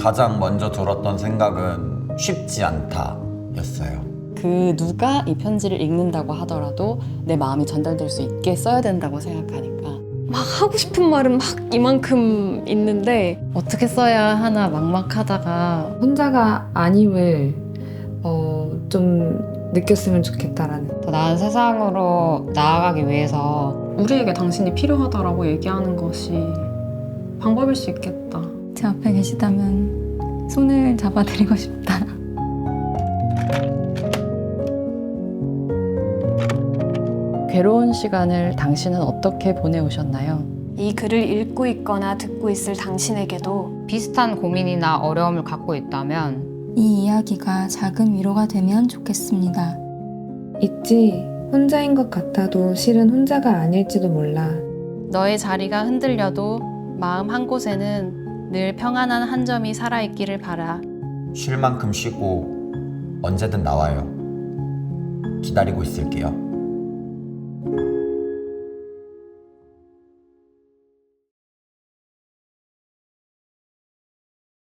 가장 먼저 들었던 생각은 쉽지 않다 였어요. 그 누가 이 편지를 읽는다고 하더라도 내 마음이 전달될 수 있게 써야 된다고 생각하니까 막 하고 싶은 말은 막 이만큼 있는데 어떻게 써야 하나 막막하다가 혼자가 아님을 어, 좀 느꼈으면 좋겠다라는 더 나은 세상으로 나아가기 위해서 우리에게 당신이 필요하다라고 얘기하는 것이 방법일 수 있겠다. 제 앞에 계시다면 손을 잡아드리고 싶다. 괴로운 시간을 당신은 어떻게 보내오셨나요? 이 글을 읽고 있거나 듣고 있을 당신에게도 비슷한 고민이나 어려움을 갖고 있다면 이 이야기가 작은 위로가 되면 좋겠습니다. 있지 혼자인 것 같아도 실은 혼자가 아닐지도 몰라 너의 자리가 흔들려도 마음 한 곳에는 늘 평안한 한 점이 살아있기를 바라. 쉴 만큼 쉬고 언제든 나와요. 기다리고 있을게요.